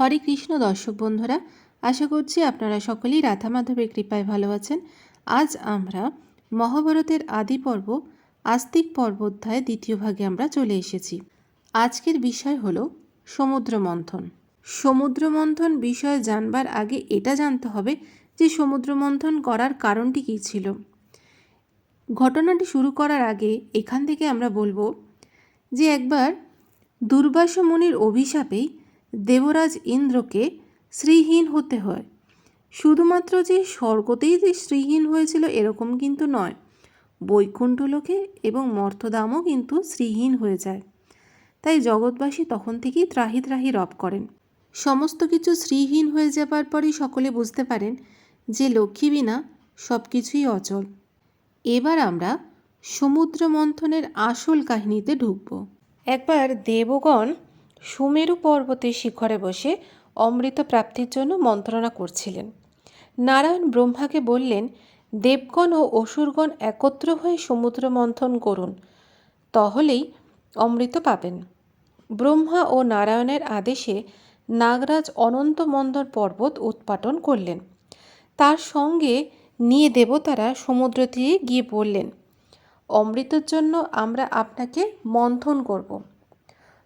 হরে কৃষ্ণ দর্শক বন্ধুরা, আশা করছি আপনারা সকলেই রাধা মাধবের কৃপায় ভালো আছেন। আজ আমরা মহাভারতের আদি পর্ব, আস্তিক পর্ব অধ্যায় দ্বিতীয় ভাগে আমরা চলে এসেছি। আজকের বিষয় হল সমুদ্র মন্থন। সমুদ্র মন্থন বিষয়ে জানবার আগে এটা জানতে হবে যে সমুদ্র মন্থন করার কারণটি কী ছিল। ঘটনাটি শুরু করার আগে এখান থেকে আমরা বলব যে একবার দুর্বাস মুনির অভিশাপেই দেবরাজ ইন্দ্রকে শ্রীহীন হতে হয়। শুধুমাত্র যে স্বর্গতেই যে শ্রীহীন হয়েছিল এরকম কিন্তু নয় বৈকুণ্ঠ লোকে এবং মর্তদামও কিন্তু শ্রীহীন হয়ে যায়। তাই জগৎবাসী তখন থেকেই ত্রাহি ত্রাহি রব করেন। সমস্ত কিছু শ্রীহীন হয়ে যাবার পরেই সকলে বুঝতে পারেন যে লক্ষ্মী বিনা সব কিছুই অচল। এবার আমরা সমুদ্র মন্থনের আসল কাহিনীতে ঢুকব। একবার দেবগণ সুমেরু পর্বতের শিখরে বসে অমৃত প্রাপ্তির জন্য মন্ত্রণা করছিলেন। নারায়ণ ব্রহ্মাকে বললেন, দেবগণ ও অসুরগণ একত্র হয়ে সমুদ্র মন্থন করুন, তাহলেই অমৃত পাবেন। ব্রহ্মা ও নারায়ণের আদেশে নাগরাজ অনন্ত মন্দর পর্বত উৎপাটন করলেন। তার সঙ্গে নিয়ে দেবতারা সমুদ্র তীরে গিয়ে বললেন, অমৃতের জন্য আমরা আপনাকে মন্থন করব।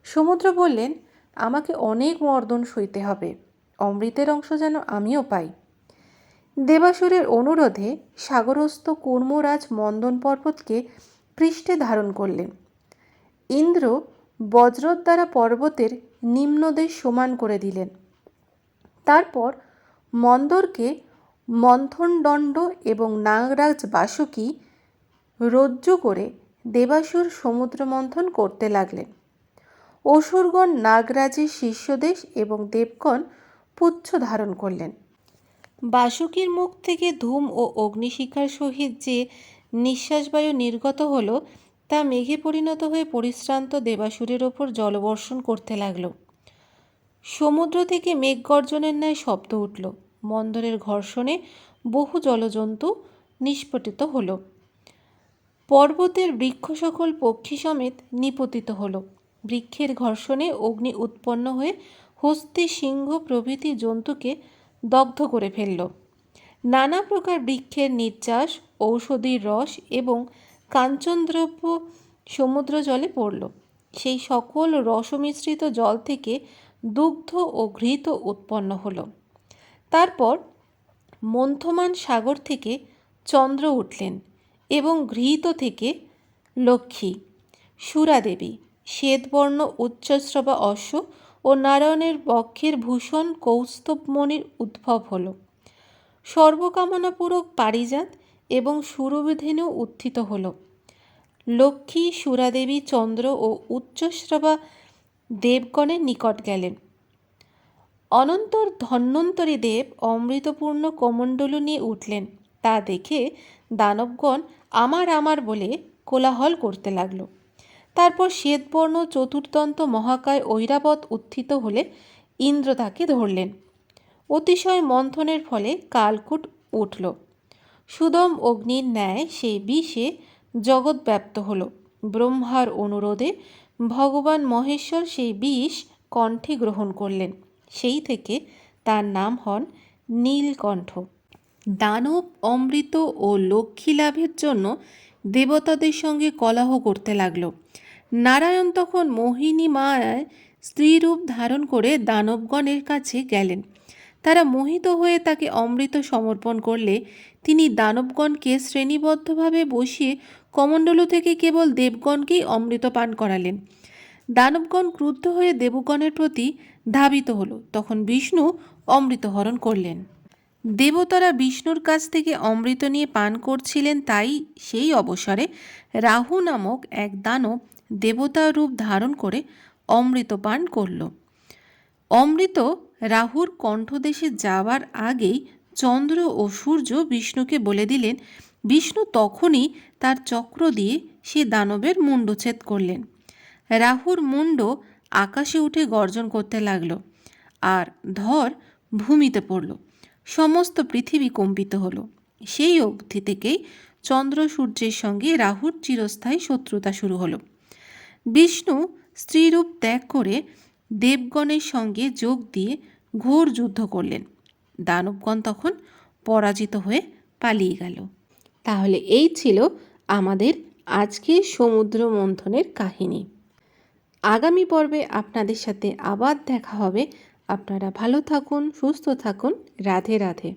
সমুদ্র বললেন, আমাকে অনেক মর্দন সইতে হবে। অমৃতের অংশ যেন আমিও পাই। দেবাসুরের অনুরোধে সাগরস্থ কুর্মরাজ মন্দন পর্বতকে পৃষ্ঠে ধারণ করলেন। ইন্দ্র বজ্রর দ্বারা পর্বতের নিম্নদেশ সমান করে দিলেন। তারপর মন্দরকে মন্থনদণ্ড এবং নাগরাজ বাসুকী রজ্জু করে দেবাসুর সমুদ্র মন্থন করতে লাগলেন। অসুরগণ নাগরাজের শীর্ষদেশ এবং দেবগণ পুচ্ছ ধারণ করলেন। বাসুকীর মুখ থেকে ধূম ও অগ্নিশিখার সহিত যে নিঃশ্বাসবায়ু নির্গত হল, তা মেঘে পরিণত হয়ে পরিশ্রান্ত দেবাসুরের ওপর জলবর্ষণ করতে লাগল। সমুদ্র থেকে মেঘ গর্জনের ন্যায় শব্দ উঠল। মন্দরের ঘর্ষণে বহু জলজন্তু নিষ্পটিত হল। পর্বতের বৃক্ষ সকল পক্ষী সমেত নিপতিত হলো। বৃক্ষের ঘর্ষণে অগ্নি উৎপন্ন হয়ে হস্তি সিংহ প্রভৃতি জন্তুকে দগ্ধ করে ফেলল। নানা প্রকার বৃক্ষের নির্যাস, ঔষধির রস এবং কাঞ্চনদ্রব্য সমুদ্র জলে পড়ল। সেই সকল রসমিশ্রিত জল থেকে দুগ্ধ ও ঘৃত উৎপন্ন হল। তারপর মন্থমান সাগর থেকে চন্দ্র উঠলেন এবং ঘৃত থেকে লক্ষ্মী, সুরাদেবী শ্বেতবর্ণ উচ্চশ্রবা অশ্ব ও নারায়ণের বক্ষের ভূষণ কৌস্তবমণির উদ্ভব হল। সর্বকামনাপূরক পারিজাত এবং সুরবিধেনু উত্থিত হল। লক্ষ্মী, সুরাদেবী, চন্দ্র ও উচ্চশ্রবা দেবগণের নিকট গেলেন। অনন্তর ধন্বন্তরী দেব অমৃতপূর্ণ কমণ্ডলু নিয়ে উঠলেন। তা দেখে দানবগণ, আমার আমার বলে কোলাহল করতে লাগল। তারপর শ্বেতবর্ণ চতুর্দন্ত মহাকায় ঐরাবত উত্থিত হলে ইন্দ্র তাকে ধরলেন। অতিশয় মন্থনের ফলে কালকুট উঠল। সুদম অগ্নির ন্যায় সেই বিষে জগৎ ব্যপ্ত হল। ব্রহ্মার অনুরোধে ভগবান মহেশ্বর সেই বিষ কণ্ঠে গ্রহণ করলেন। সেই থেকে তার নাম হন নীলকণ্ঠ। দানব, অমৃত ও লক্ষ্মী লাভের জন্য দেবতাদের সঙ্গে কলহ করতে লাগল। নারায়ণ তখন মোহিনী মায়ায় স্ত্রীরূপ ধারণ করে দানবগণের কাছে গেলেন। তারা মোহিত হয়ে তাকে অমৃত সমর্পণ করলে তিনি দানবগণকে শ্রেণীবদ্ধভাবে বসিয়ে কমণ্ডলু থেকে কেবল দেবগণকেই অমৃত পান করালেন। দানবগণ ক্রুদ্ধ হয়ে দেবগণের প্রতি ধাবিত হল। তখন বিষ্ণু অমৃতহরণ করলেন। দেবতারা বিষ্ণুর কাছ থেকে অমৃত নিয়ে পান করছিলেন তাই সেই অবসরে রাহু নামক এক দানব দেবতার রূপ ধারণ করে অমৃত পান করল। অমৃত রাহুর কণ্ঠদেশে যাওয়ার আগেই চন্দ্র ও সূর্য বিষ্ণুকে বলে দিলেন, বিষ্ণু তখনই তার চক্র দিয়ে সে দানবের মুণ্ডচ্ছেদ করলেন রাহুর মুণ্ড আকাশে উঠে গর্জন করতে লাগল আর ধর ভূমিতে পড়ল। সমস্ত পৃথিবী কম্পিত হলো। সেই অবধি থেকেই চন্দ্র সূর্যের সঙ্গে রাহুর চিরস্থায়ী শত্রুতা শুরু হলো। বিষ্ণু স্ত্রীরূপ ত্যাগ করে দেবগণের সঙ্গে যোগ দিয়ে ঘোর যুদ্ধ করলেন। দানবগণ তখন পরাজিত হয়ে পালিয়ে গেল। তাহলে এই ছিল আমাদের আজকের সমুদ্র মন্থনের কাহিনী। আগামী পর্বে আপনাদের সাথে আবার দেখা হবে। আপনারা ভালো থাকুন, সুস্থ থাকুন। রাধে রাধে।